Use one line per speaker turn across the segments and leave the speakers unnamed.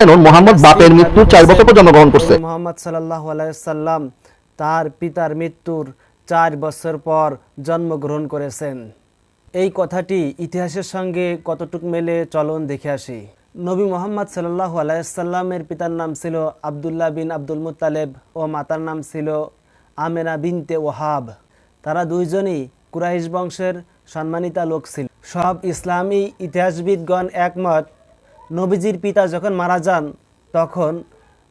মোহাম্মদ বাপের মৃত্যুর চার বছর পর জন্মগ্রহণ করছে।
মোহাম্মদ সাল্লাহ আলাইসাল্লাম তার পিতার মৃত্যুর চার বছর পর জন্মগ্রহণ করেছেন। এই কথাটি ইতিহাসের সঙ্গে কতটুক মেলে চলন দেখে আসি। নবী মোহাম্মদ সাল্লাহ আলাইসাল্লামের পিতার নাম ছিল আবদুল্লাহ বিন আব্দুল মুতালেব ও মাতার নাম ছিল আমেনা বিনতে ওহাব। তারা দুইজনই কুরাইশ বংশের সম্মানিতা লোক ছিল। সব ইসলামী ইতিহাসবিদগণ একমত নবীজির পিতা যখন মারা যান, তখন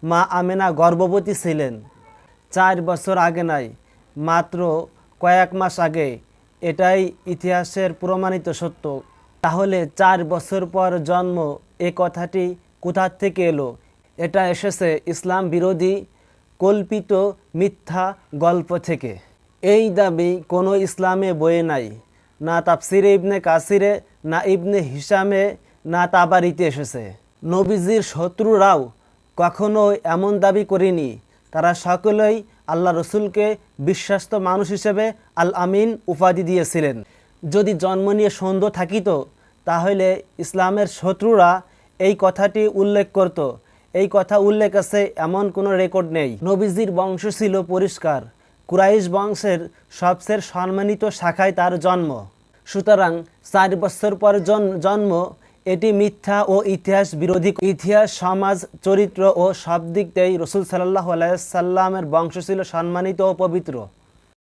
মা আমেনা গর্ভবতী ছিলেন। চার বছর আগে নাই, মাত্র কয়েক মাস আগে। এটাই ইতিহাসের প্রমাণিত সত্য। তাহলে চার বছর পর জন্ম, এ কথাটি কোথার থেকে এলো? এটা এসেছে ইসলাম বিরোধী কল্পিত মিথ্যা গল্প থেকে। এই দাবি কোনো ইসলামে বইয়ে নাই, না তাফসিরে ইবনে কাসিরে, না ইবনে হিসামে না তাবারিতে এসেছে। নবীজির শত্রুরাও কখনো এমন দাবি করেনি। তারা সকলেই আল্লাহ রসুলকে বিশ্বাস্ত মানুষ হিসেবে আল আমিন উপাধি দিয়েছিলেন। যদি জন্ম নিয়ে সন্দেহ থাকিত, তাহলে ইসলামের শত্রুরা এই কথাটি উল্লেখ করত। এই কথা উল্লেখ আছে, এমন কোনো রেকর্ড নেই। নবীজির বংশ ছিল পরিষ্কার। কুরাইশ বংশের সবচেয়ে সম্মানিত শাখায় তার জন্ম। সুতরাং চার বছর পর জন- জন্ম এটি মিথ্যা ও ইতিহাস বিরোধী ইতিহাস, সমাজ, চরিত্র ও সব দিক দিয়ে রসুল সাল্লাহ আলাইসাল্লামের বংশ ছিল সম্মানিত ও পবিত্র।